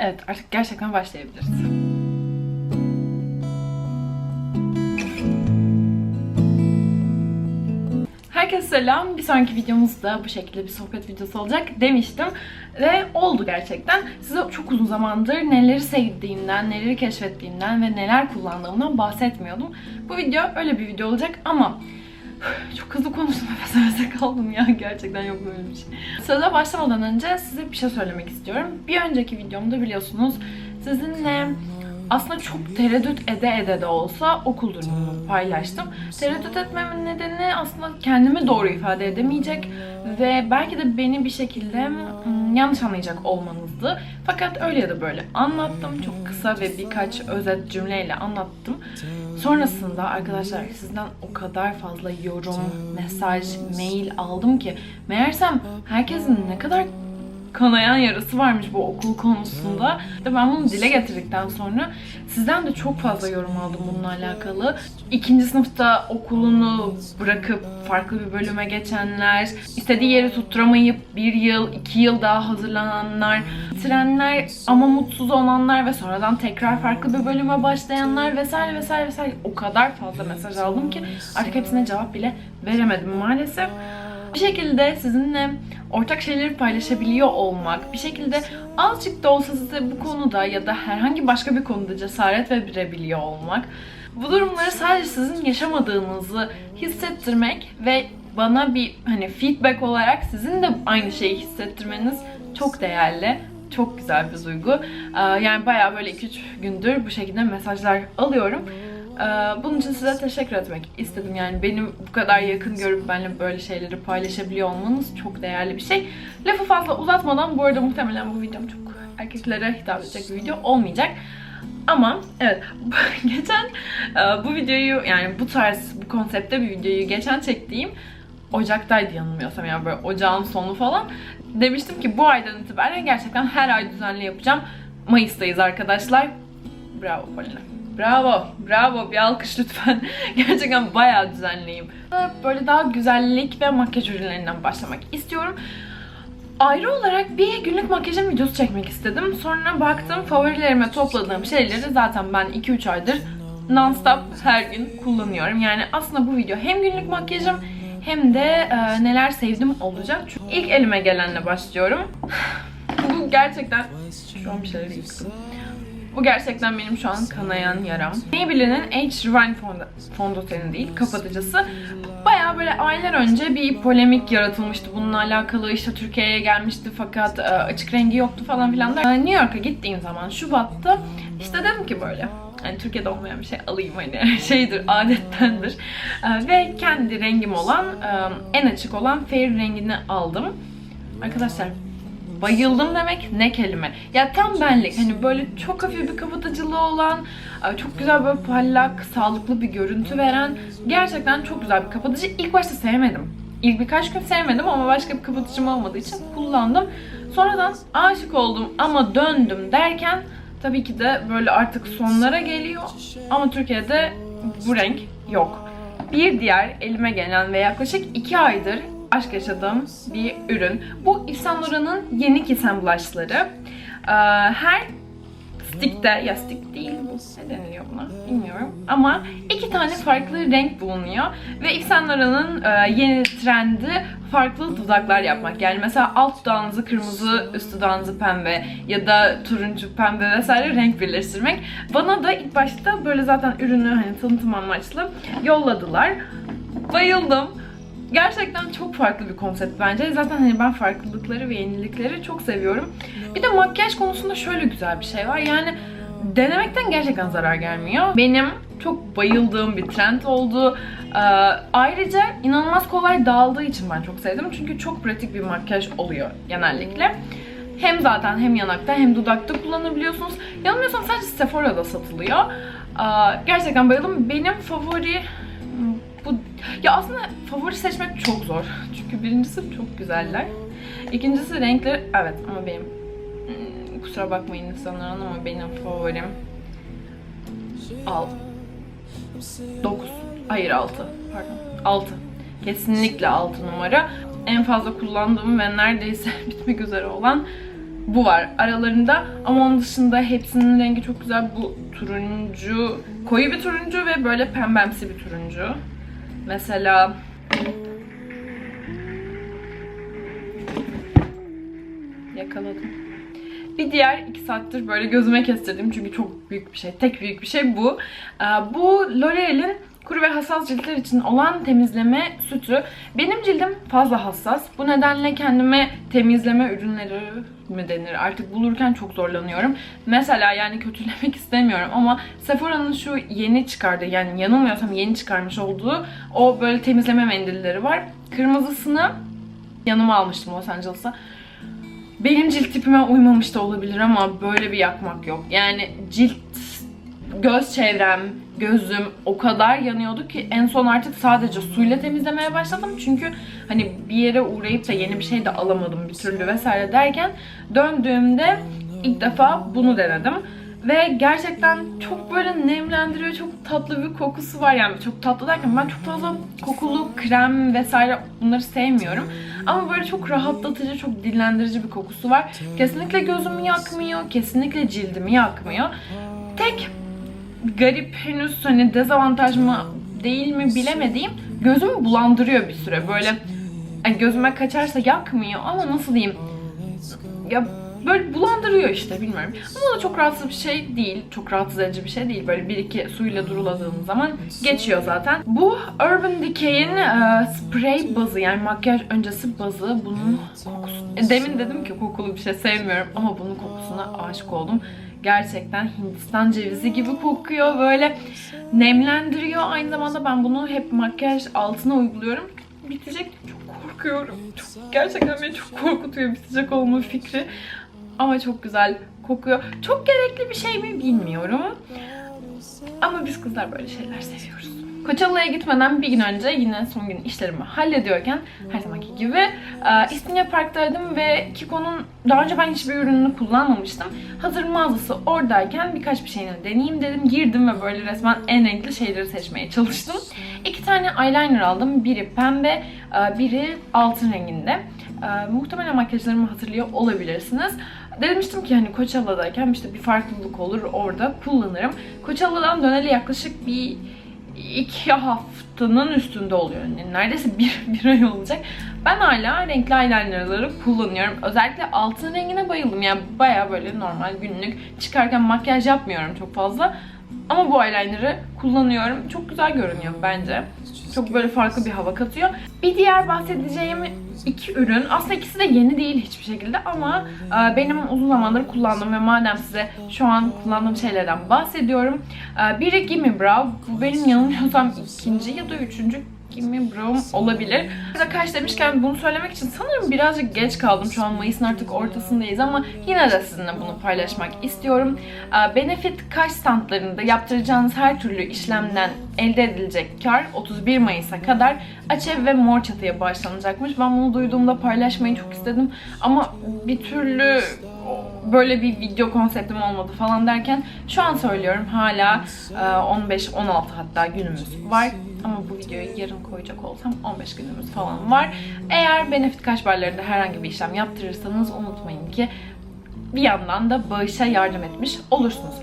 Evet artık gerçekten başlayabiliriz. Herkese selam. Bir sonraki videomuzda bu şekilde bir sohbet videosu olacak demiştim. Ve oldu gerçekten. Size çok uzun zamandır neleri sevdiğimden, neleri keşfettiğimden ve neler kullandığımdan bahsetmiyordum. Bu video öyle bir video olacak ama çok hızlı konuştum nefes nefese kaldım ya. Gerçekten yok böyle bir şey. Söze başlamadan önce size bir şey söylemek istiyorum. Bir önceki videomda biliyorsunuz sizinle aslında çok tereddüt ede ede de olsa okul durumumu paylaştım. Tereddüt etmemin nedeni aslında kendimi doğru ifade edemeyecek ve belki de beni bir şekilde hmm, yanlış anlayacak olmanızdı. Fakat öyle ya da böyle anlattım. Çok kısa ve birkaç özet cümleyle anlattım. Sonrasında arkadaşlar sizden o kadar fazla yorum, mesaj, mail aldım ki meğersem herkesin ne kadar kanayan yarası varmış bu okul konusunda. İşte ben bunu dile getirdikten sonra sizden de çok fazla yorum aldım bununla alakalı. İkinci sınıfta okulunu bırakıp farklı bir bölüme geçenler, istediği yeri tutturamayıp bir yıl, iki yıl daha hazırlananlar, bitirenler ama mutsuz olanlar ve sonradan tekrar farklı bir bölüme başlayanlar vesaire vesaire vesaire o kadar fazla mesaj aldım ki artık hepsine cevap bile veremedim maalesef. Bir şekilde sizinle ortak şeyleri paylaşabiliyor olmak, bir şekilde azıcık da olsa size bu konuda ya da herhangi başka bir konuda cesaret verebiliyor olmak, bu durumları sadece sizin yaşamadığınızı hissettirmek ve bana bir hani feedback olarak sizin de aynı şeyi hissettirmeniz çok değerli. Çok güzel bir duygu. Yani bayağı böyle 2-3 gündür bu şekilde mesajlar alıyorum. Ee, Bunun için size teşekkür etmek istedim. Yani benim bu kadar yakın görüp benimle böyle şeyleri paylaşabiliyor olmanız çok değerli bir şey. Lafı fazla uzatmadan bu arada muhtemelen bu videom çok erkeklere hitap edecek bir video olmayacak. Ama evet geçen e, bu videoyu yani bu tarz bu konsepte bir videoyu geçen çektiğim Ocak'taydı yanılmıyorsam yani böyle ocağın sonu falan. Demiştim ki bu aydan itibaren gerçekten her ay düzenli yapacağım. Mayıs'tayız arkadaşlar. Bravo Polina. Bravo, bravo. Bir alkış lütfen. Gerçekten bayağı düzenliyim. Böyle daha güzellik ve makyaj ürünlerinden başlamak istiyorum. Ayrı olarak bir günlük makyajım videosu çekmek istedim. Sonra baktım favorilerime topladığım şeyleri zaten ben 2-3 aydır non-stop her gün kullanıyorum. Yani aslında bu video hem günlük makyajım hem de e, neler sevdim olacak. Çünkü ilk elime gelenle başlıyorum. bu gerçekten... Şu an bir şeyler yıktım. Bu gerçekten benim şu an kanayan yaram. Maybelline'in Age Rewind fondöteni değil, kapatıcısı. Bayağı böyle aylar önce bir polemik yaratılmıştı bununla alakalı. İşte Türkiye'ye gelmişti fakat e, açık rengi yoktu falan filan. New York'a gittiğim zaman Şubat'ta işte dedim ki böyle hani Türkiye'de olmayan bir şey alayım hani şeydir adettendir. E, ve kendi rengim olan e, en açık olan fair rengini aldım. Arkadaşlar bayıldım demek ne kelime. Ya tam benlik. Hani böyle çok hafif bir kapatıcılığı olan, e, çok güzel böyle parlak, sağlıklı bir görüntü veren gerçekten çok güzel bir kapatıcı. İlk başta sevmedim. İlk birkaç gün sevmedim ama başka bir kapatıcım olmadığı için kullandım. Sonradan aşık oldum ama döndüm derken tabii ki de böyle artık sonlara geliyor. Ama Türkiye'de bu renk yok. Bir diğer elime gelen ve yaklaşık 2 aydır aşk yaşadığım bir ürün. Bu Yves Saint Laurent'ın yeni kesen blushları. Ee, Her stickte, ya stick değil ne deniliyor buna bilmiyorum. Ama iki tane farklı renk bulunuyor. Ve Yves Saint Laurent'ın e, yeni trendi farklı dudaklar yapmak. Yani mesela alt dudağınızı kırmızı, üst dudağınızı pembe ya da turuncu pembe vesaire renk birleştirmek. Bana da ilk başta böyle zaten ürünü hani tanıtım amaçlı yolladılar. Bayıldım. Gerçekten çok farklı bir konsept bence. Zaten hani ben farklılıkları ve yenilikleri çok seviyorum. Bir de makyaj konusunda şöyle güzel bir şey var. Yani denemekten gerçekten zarar gelmiyor. Benim çok bayıldığım bir trend oldu. Ee, ayrıca inanılmaz kolay dağıldığı için ben çok sevdim. Çünkü çok pratik bir makyaj oluyor genellikle. Hem zaten hem yanakta hem dudakta kullanabiliyorsunuz. Yanılmıyorsam sadece Sephora'da satılıyor. Ee, gerçekten bayıldım. Benim favori ya aslında favori seçmek çok zor. Çünkü birincisi çok güzeller. İkincisi renkleri evet ama benim hmm, kusura bakmayın insanlar ama benim favorim al 9 hayır 6 pardon 6 kesinlikle 6 numara en fazla kullandığım ve neredeyse bitmek üzere olan bu var aralarında ama onun dışında hepsinin rengi çok güzel. Bu turuncu, koyu bir turuncu ve böyle pembemsi bir turuncu. Mesela yakaladım. Bir diğer iki saattir böyle gözüme kestirdim çünkü çok büyük bir şey. Tek büyük bir şey bu. Bu L'Oreal'in kuru ve hassas ciltler için olan temizleme sütü. Benim cildim fazla hassas. Bu nedenle kendime temizleme ürünleri mi denir artık bulurken çok zorlanıyorum. Mesela yani kötülemek istemiyorum ama Sephora'nın şu yeni çıkardığı yani yanılmıyorsam yeni çıkarmış olduğu o böyle temizleme mendilleri var. Kırmızısını yanıma almıştım Los Angeles'a. Benim cilt tipime uymamış da olabilir ama böyle bir yakmak yok. Yani cilt, göz çevrem, gözüm o kadar yanıyordu ki en son artık sadece suyla temizlemeye başladım. Çünkü hani bir yere uğrayıp da yeni bir şey de alamadım bir türlü vesaire derken döndüğümde ilk defa bunu denedim. Ve gerçekten çok böyle nemlendiriyor, çok tatlı bir kokusu var yani çok tatlı derken ben çok fazla kokulu krem vesaire bunları sevmiyorum. Ama böyle çok rahatlatıcı, çok dinlendirici bir kokusu var. Kesinlikle gözümü yakmıyor, kesinlikle cildimi yakmıyor. Tek garip henüz hani dezavantaj mı değil mi bilemediğim gözümü bulandırıyor bir süre. Böyle yani gözüme kaçarsa yakmıyor ama nasıl diyeyim ya böyle bulandırıyor işte bilmiyorum. Ama da çok rahatsız bir şey değil. Çok rahatsız edici bir şey değil. Böyle bir iki suyla duruladığınız zaman geçiyor zaten. Bu Urban Decay'in e, spray bazı yani makyaj öncesi bazı. Bunun kokusu. E, demin dedim ki kokulu bir şey sevmiyorum ama bunun kokusuna aşık oldum. Gerçekten Hindistan cevizi gibi kokuyor. Böyle nemlendiriyor. Aynı zamanda ben bunu hep makyaj altına uyguluyorum. Bitecek çok korkuyorum. Çok, gerçekten beni çok korkutuyor bitecek olma fikri. Ama çok güzel kokuyor. Çok gerekli bir şey mi bilmiyorum. Ama biz kızlar böyle şeyler seviyoruz. Coachella'ya gitmeden bir gün önce yine son gün işlerimi hallediyorken her zamanki gibi e, İstinye Park'taydım ve Kiko'nun daha önce ben hiçbir ürününü kullanmamıştım. Hazır mağazası oradayken birkaç bir şeyini deneyeyim dedim. Girdim ve böyle resmen en renkli şeyleri seçmeye çalıştım. İki tane eyeliner aldım. Biri pembe, e, biri altın renginde. E, muhtemelen makyajlarımı hatırlıyor olabilirsiniz. Demiştim ki hani Coachella'dayken işte bir farklılık olur orada kullanırım. Coachella'dan döneli yaklaşık bir iki haftanın üstünde oluyor. Yani neredeyse bir, bir ay olacak. Ben hala renkli eyelinerları kullanıyorum. Özellikle altın rengine bayıldım. Yani baya böyle normal günlük çıkarken makyaj yapmıyorum çok fazla. Ama bu eyeliner'ı kullanıyorum. Çok güzel görünüyor bence. Çok böyle farklı bir hava katıyor. Bir diğer bahsedeceğim iki ürün. Aslında ikisi de yeni değil hiçbir şekilde ama e, benim uzun zamandır kullandığım ve madem size şu an kullandığım şeylerden bahsediyorum. E, biri Gimme Brow. Bu benim yanılmıyorsam ikinci ya da üçüncü Gimme Brow'um olabilir. Burada kaç demişken bunu söylemek için sanırım birazcık geç kaldım. Şu an Mayıs'ın artık ortasındayız ama yine de sizinle bunu paylaşmak istiyorum. E, Benefit kaş standlarında yaptıracağınız her türlü işlemden elde edilecek kar 31 Mayıs'a kadar açev ve mor çatıya başlanacakmış. Ben bunu duyduğumda paylaşmayı çok istedim ama bir türlü böyle bir video konseptim olmadı falan derken şu an söylüyorum hala 15-16 hatta günümüz var. Ama bu videoyu yarın koyacak olsam 15 günümüz falan var. Eğer Benefit kaş barlarında herhangi bir işlem yaptırırsanız unutmayın ki bir yandan da bağışa yardım etmiş olursunuz.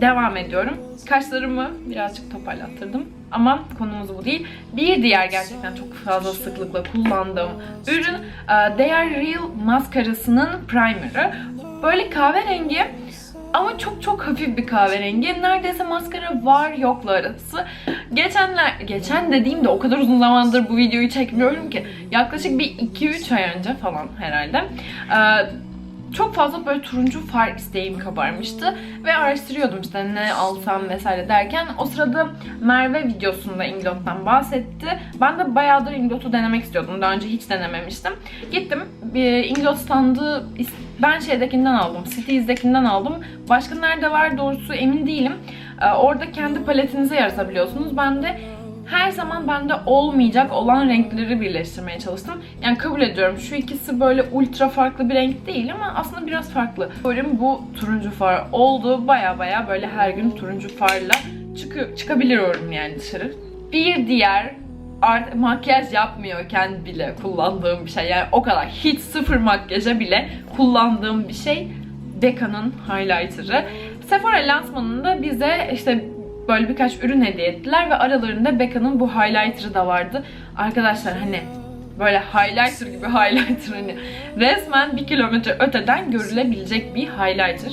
Devam ediyorum. Kaşlarımı birazcık toparlattırdım. Ama konumuz bu değil. Bir diğer gerçekten çok fazla sıklıkla kullandığım ürün e, They Real maskarasının primer'ı. Böyle kahverengi ama çok çok hafif bir kahverengi. Neredeyse maskara var yoklu arası. Geçenler, geçen dediğimde o kadar uzun zamandır bu videoyu çekmiyorum ki. Yaklaşık bir 2-3 ay önce falan herhalde. Ee, çok fazla böyle turuncu far isteğim kabarmıştı ve araştırıyordum işte ne alsam vesaire derken o sırada Merve videosunda Inglot'tan bahsetti. Ben de bayağıdır Inglot'u denemek istiyordum. Daha önce hiç denememiştim. Gittim bir Inglot standı ben şeydekinden aldım. Cities'dekinden aldım. Başka nerede var doğrusu emin değilim. Ee, orada kendi paletinizi yaratabiliyorsunuz. Ben de her zaman bende olmayacak olan renkleri birleştirmeye çalıştım. Yani kabul ediyorum şu ikisi böyle ultra farklı bir renk değil ama aslında biraz farklı. Umarım bu turuncu far oldu. Baya baya böyle her gün turuncu farla çıkı çıkabiliyorum yani dışarı. Bir diğer art makyaj yapmıyorken bile kullandığım bir şey. Yani o kadar hiç sıfır makyaja bile kullandığım bir şey Becca'nın highlighter'ı. Sephora lansmanında bize işte böyle birkaç ürün hediye ettiler ve aralarında Becca'nın bu highlighter'ı da vardı. Arkadaşlar hani böyle highlighter gibi highlighter hani resmen bir kilometre öteden görülebilecek bir highlighter.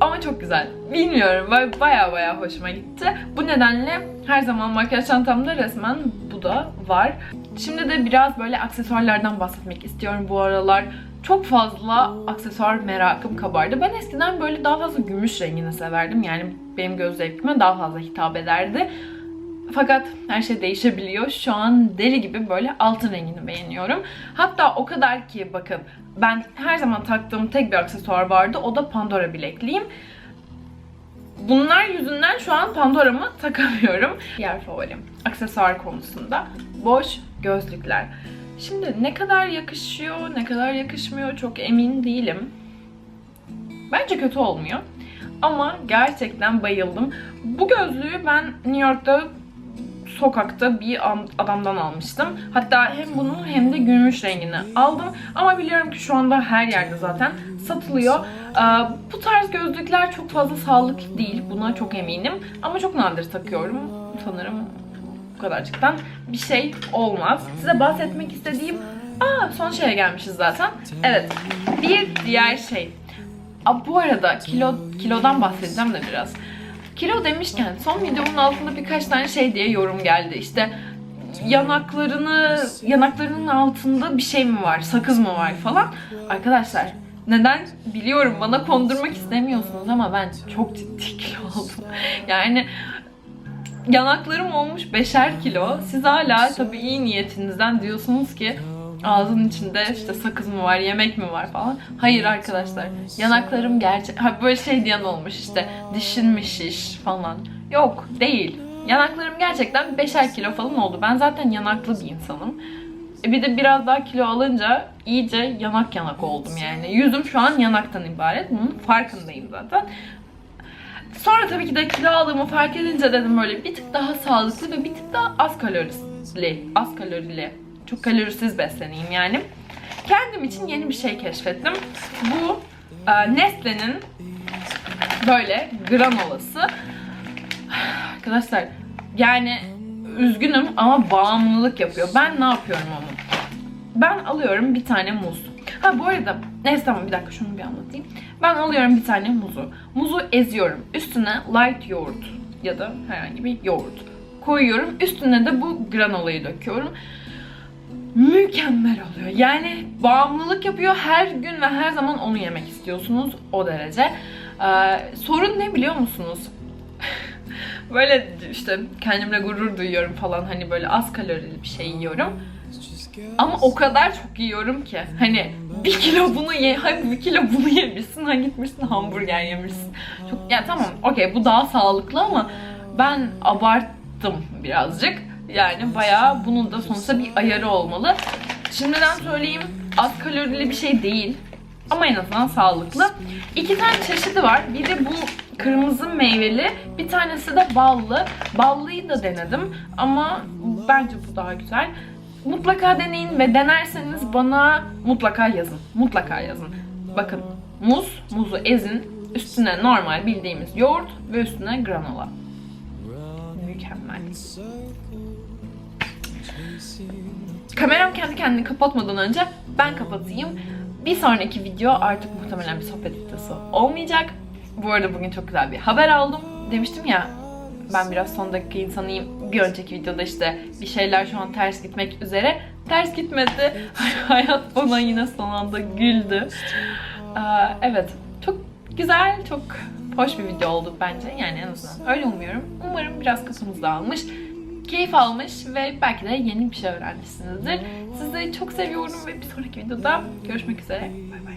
Ama çok güzel. Bilmiyorum. Baya baya hoşuma gitti. Bu nedenle her zaman makyaj çantamda resmen bu da var. Şimdi de biraz böyle aksesuarlardan bahsetmek istiyorum bu aralar. Çok fazla aksesuar merakım kabardı. Ben eskiden böyle daha fazla gümüş rengini severdim. Yani benim göz zevkime daha fazla hitap ederdi. Fakat her şey değişebiliyor. Şu an deli gibi böyle altın rengini beğeniyorum. Hatta o kadar ki bakın ben her zaman taktığım tek bir aksesuar vardı. O da Pandora bilekliğim. Bunlar yüzünden şu an Pandora'mı takamıyorum. Diğer favorim aksesuar konusunda boş gözlükler. Şimdi ne kadar yakışıyor, ne kadar yakışmıyor çok emin değilim. Bence kötü olmuyor. Ama gerçekten bayıldım. Bu gözlüğü ben New York'ta sokakta bir adamdan almıştım. Hatta hem bunu hem de gümüş rengini aldım. Ama biliyorum ki şu anda her yerde zaten satılıyor. Ee, bu tarz gözlükler çok fazla sağlıklı değil. Buna çok eminim. Ama çok nadir takıyorum. Sanırım bu kadarcıktan bir şey olmaz. Size bahsetmek istediğim... Aa son şeye gelmişiz zaten. Evet. Bir diğer şey. Aa, bu arada kilo kilodan bahsedeceğim de biraz. Kilo demişken son videomun altında birkaç tane şey diye yorum geldi. İşte yanaklarını yanaklarının altında bir şey mi var, sakız mı var falan. Arkadaşlar neden biliyorum bana kondurmak istemiyorsunuz ama ben çok ciddi kilo aldım. Yani yanaklarım olmuş beşer kilo. Siz hala tabii iyi niyetinizden diyorsunuz ki ağzın içinde işte sakız mı var, yemek mi var falan. Hayır arkadaşlar. Yanaklarım gerçek... Ha böyle şey diyen olmuş işte dişin mi şiş falan. Yok değil. Yanaklarım gerçekten beşer kilo falan oldu. Ben zaten yanaklı bir insanım. E bir de biraz daha kilo alınca iyice yanak yanak oldum yani. Yüzüm şu an yanaktan ibaret. Bunun farkındayım zaten. Sonra tabii ki de kilo aldığımı fark edince dedim böyle bir tık daha sağlıklı ve bir tık daha az kalorili, az kalorili çok kalorisiz besleneyim yani. Kendim için yeni bir şey keşfettim. Bu e, Nestle'nin böyle granolası. Arkadaşlar yani üzgünüm ama bağımlılık yapıyor. Ben ne yapıyorum ama? Ben alıyorum bir tane muz. Ha bu arada neyse tamam bir dakika şunu bir anlatayım. Ben alıyorum bir tane muzu. Muzu eziyorum. Üstüne light yoğurt ya da herhangi bir yoğurt koyuyorum. Üstüne de bu granolayı döküyorum mükemmel oluyor. Yani bağımlılık yapıyor. Her gün ve her zaman onu yemek istiyorsunuz. O derece. Ee, sorun ne biliyor musunuz? böyle işte kendimle gurur duyuyorum falan. Hani böyle az kalorili bir şey yiyorum. Ama o kadar çok yiyorum ki. Hani bir kilo bunu ye, hadi bir kilo bunu yemişsin, ha gitmişsin hamburger yemişsin. Çok, yani tamam okey bu daha sağlıklı ama ben abarttım birazcık. Yani bayağı bunun da sonuçta bir ayarı olmalı. Şimdiden söyleyeyim az kalorili bir şey değil. Ama en azından sağlıklı. İki tane çeşidi var. Biri bu kırmızı meyveli, bir tanesi de ballı. Ballıyı da denedim ama bence bu daha güzel. Mutlaka deneyin ve denerseniz bana mutlaka yazın. Mutlaka yazın. Bakın muz, muzu ezin. Üstüne normal bildiğimiz yoğurt ve üstüne granola. Mükemmel. Kameram kendi kendini kapatmadan önce ben kapatayım. Bir sonraki video artık muhtemelen bir sohbet videosu olmayacak. Bu arada bugün çok güzel bir haber aldım. Demiştim ya ben biraz son dakika insanıyım. Bir önceki videoda işte bir şeyler şu an ters gitmek üzere. Ters gitmedi. Hayat bana yine son anda güldü. Evet. Çok güzel, çok hoş bir video oldu bence. Yani en azından öyle umuyorum. Umarım biraz kafanız dağılmış keyif almış ve belki de yeni bir şey öğrenmişsinizdir. Sizleri çok seviyorum ve bir sonraki videoda görüşmek üzere. Bay bay.